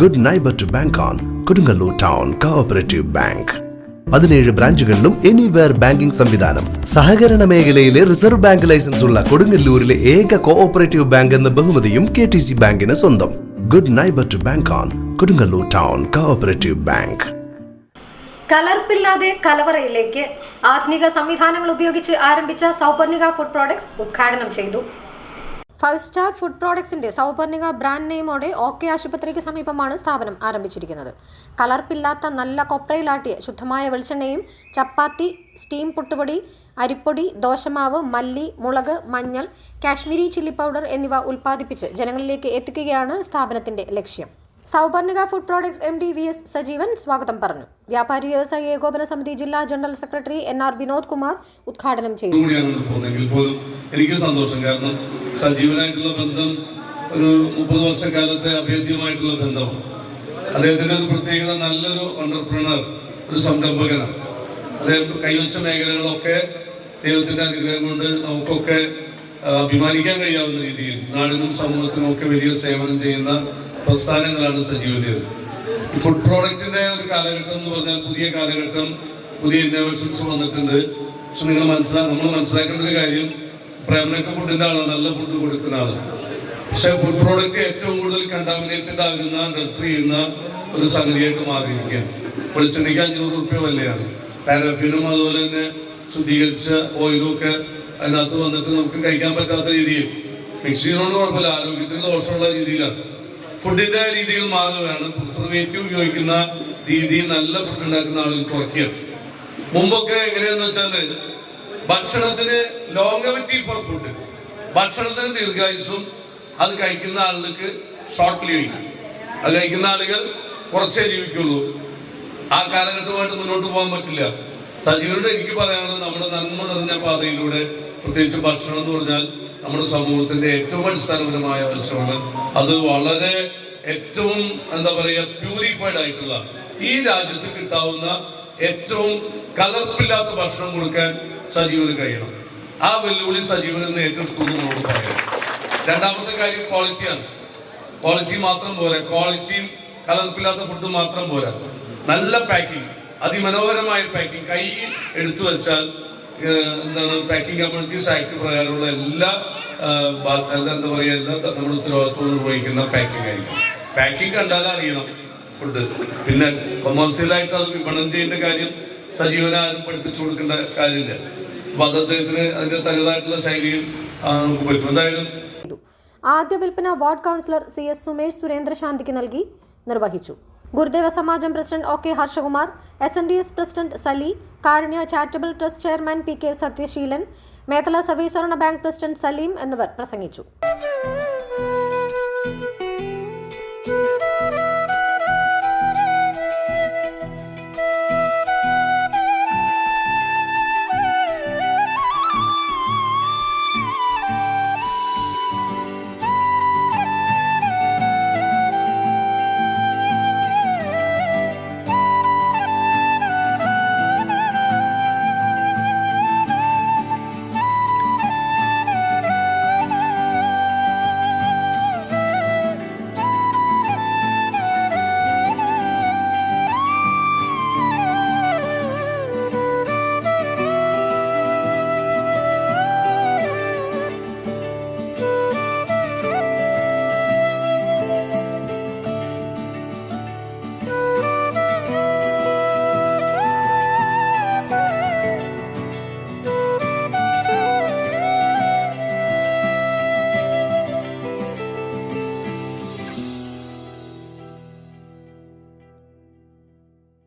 Good neighbour to bank on Kodungallur town cooperative bank പതിനേഴ് ബ്രാഞ്ചുകളിലും anywhere banking സംവിധാനം. സഹകരണ മേഖലയിലെ റിസർവ് ബാങ്ക് ലൈസൻസ് ഉള്ള കൊടുങ്ങല്ലൂരിലെ ഏക കോഓപ്പറേറ്റീവ് ബാങ്ക് എന്ന ബഹുമതിയും കെ ടി സി ബാങ്കിന് സ്വന്തം. Good neighbour to bank on Kodungallur town cooperative bank കലർപ്പില്ലാതെ കലവറയിലേക്ക് ആധുനിക സംവിധാനങ്ങൾ ഉപയോഗിച്ച് ആരംഭിച്ച സൗപർണിക ഫുഡ് പ്രോഡക്ട്സ് ഉദ്ഘാടനം ചെയ്തു. ഫൈവ് സ്റ്റാർ ഫുഡ് പ്രോഡക്ട്സിന്റെ സൗപർണിക ബ്രാൻഡ് നെയിമോടെ ഓക്കെ ആശുപത്രിക്ക് സമീപമാണ് സ്ഥാപനം ആരംഭിച്ചിരിക്കുന്നത്. കലർപ്പില്ലാത്ത നല്ല കൊപ്രയിലാട്ടിയ ശുദ്ധമായ വെളിച്ചെണ്ണയും ചപ്പാത്തി സ്റ്റീം പുട്ടുപൊടി അരിപ്പൊടി ദോശമാവ് മല്ലി മുളക് മഞ്ഞൾ കാശ്മീരി ചില്ലി പൗഡർ എന്നിവ ഉൽപ്പാദിപ്പിച്ച് ജനങ്ങളിലേക്ക് എത്തിക്കുകയാണ് സ്ഥാപനത്തിന്റെ ലക്ഷ്യം. Souparnika food products M D V S Sajeevan സ്വാഗതം പറഞ്ഞു. വ്യാപാരി വ്യവസായി ഏകോപന സമിതി ജില്ലാ general secretary N R Vinod Kumar ഉദ്ഘാടനം ചെയ്തു. എനിക്ക് സന്തോഷം. കാരണം സജീവനായിട്ടുള്ള ബന്ധം ഒരു മുപ്പത് വർഷക്കാലത്തെ അഭേദ്യമായിട്ടുള്ള ബന്ധമാണ്. അദ്ദേഹത്തിന്റെ ഒരു പ്രത്യേകത നല്ലൊരു ഓണ്ടർപ്രണർ ഒരു സംരംഭകനാണ്. അദ്ദേഹം കൈവശ മേഖലകളൊക്കെ ദൈവത്തിന്റെ അനുഗ്രഹം കൊണ്ട് നമുക്കൊക്കെ അഭിമാനിക്കാൻ കഴിയാവുന്ന രീതിയിൽ നാടിനും സമൂഹത്തിനും ഒക്കെ വലിയ സേവനം ചെയ്യുന്ന പ്രസ്ഥാനങ്ങളാണ് സജീവതയത്. ഫുഡ് പ്രോഡക്റ്റിന്റെ ഒരു കാലഘട്ടം എന്ന് പറഞ്ഞാൽ പുതിയ കാലഘട്ടം പുതിയ ഇന്നോവേഷൻസ് വന്നിട്ടുണ്ട്. പക്ഷെ നിങ്ങൾ മനസ്സിലാ നമ്മൾ മനസ്സിലാക്കേണ്ട ഒരു കാര്യം പ്രേമനൊക്കെ ഫുഡിന്റെ ആളാണ് നല്ല ഫുഡ് കൊടുക്കുന്ന ആളാണ്. പക്ഷെ ഫുഡ് പ്രോഡക്റ്റ് ഏറ്റവും കൂടുതൽ കണ്ടാമിനേറ്റഡ് ആകുന്ന ഡെൽറ്റർ ചെയ്യുന്ന ഒരു സംഗതിയായിട്ട് മാറിയിരിക്കുകയാണ്. വെളിച്ചെണ്ണയ്ക്ക് അഞ്ഞൂറ് റുപ്യ വിലയാണ്. പാരഫിനും അതുപോലെ തന്നെ ശുദ്ധീകരിച്ച ഓയിലും ഒക്കെ അതിനകത്ത് വന്നിട്ട് നമുക്ക് കഴിക്കാൻ പറ്റാത്ത രീതിയിൽ. മിക്സ് ചെയ്യുന്നതുകൊണ്ട് കുഴപ്പമില്ല ആരോഗ്യത്തിന് ദോഷമുള്ള രീതിയിലാണ്. ഫുഡിന്റെ രീതികൾ മാറുകയാണ്. പ്രിസർവേറ്റീവ് ഉപയോഗിക്കുന്ന രീതി നല്ല ഫുഡ് ഉണ്ടാക്കുന്ന ആളുകൾ കുറയ്ക്കുക മുമ്പൊക്കെ എങ്ങനെയാന്ന് വെച്ചാൽ ഭക്ഷണത്തിന് ലോങ്കവിറ്റി ഫോർ ഫുഡ് ഭക്ഷണത്തിന് ദീർഘായുസും അത് കഴിക്കുന്ന ആളുകൾക്ക് ഷോർട്ട് ലിവിങ് അത് കഴിക്കുന്ന ആളുകൾ കുറച്ചേ ജീവിക്കുള്ളൂ. ആ കാലഘട്ടമായിട്ട് മുന്നോട്ട് പോകാൻ പറ്റില്ല. സജീവരുടെ എനിക്ക് പറയാനുള്ളത് നമ്മുടെ നന്മ നിറഞ്ഞ പാതയിലൂടെ പ്രത്യേകിച്ച് ഭക്ഷണം എന്ന് പറഞ്ഞാൽ നമ്മുടെ സമൂഹത്തിന്റെ ഏറ്റവും അടിസ്ഥാനപരമായ ആവശ്യമാണ് അത് വളരെ ഏറ്റവും എന്താ പറയുക പ്യൂരിഫൈഡ് ആയിട്ടുള്ള ഈ രാജ്യത്ത് കിട്ടാവുന്ന ഏറ്റവും കലർപ്പില്ലാത്ത ഭക്ഷണം കൊടുക്കാൻ സജീവന് കഴിയണം. ആ വെല്ലുവിളി സജീവൻ എന്ന് ഏറ്റെടുത്തു എന്ന് പറയാം രണ്ടാമത്തെ കാര്യം ക്വാളിറ്റിയാണ് ക്വാളിറ്റി മാത്രം പോരാ. ക്വാളിറ്റിയും കലർപ്പില്ലാത്ത ഫുഡ് മാത്രം പോരാ. നല്ല പാക്കിംഗ് അതിമനോഹരമായ പാക്കിംഗ് കയ്യിൽ എടുത്തു വെച്ചാൽ എന്താണ് പാക്കിംഗ് കമ്മ്യൂണിറ്റീസ് ആക്ട് പ്രകാരമുള്ള എല്ലാ എന്താ പറയുക എല്ലാ നമ്മുടെ ഉത്തരവാദിത്വം നിർവഹിക്കുന്ന പാക്കിംഗ് ആയിരിക്കും. പാക്കിംഗ് കണ്ടാൽ അറിയണം ഫുഡ് പിന്നെ കൊമേഴ്സ്യലായിട്ട് അത് വിപണനം ചെയ്യേണ്ട കാര്യം സജീവന ആരും പഠിപ്പിച്ചു കൊടുക്കേണ്ട കാര്യമില്ല. അപ്പൊ അത് അദ്ദേഹത്തിന് അതിന്റെ തനതായിട്ടുള്ള ശൈലിയിൽ നമുക്ക് പറ്റും. എന്തായാലും ആദ്യ വിൽപ്പന ward councillor C S Sumesh സുരേന്ദ്രശാന്തിക്ക് നൽകി നിർവഹിച്ചു. Gurudeva Samajam president O K Harshakumar S N D S president Sali Karunya charitable trust chairman P K Sathyaseelan Methala service Sahakarana bank president Salim എന്നിവർ പ്രസംഗിച്ചു.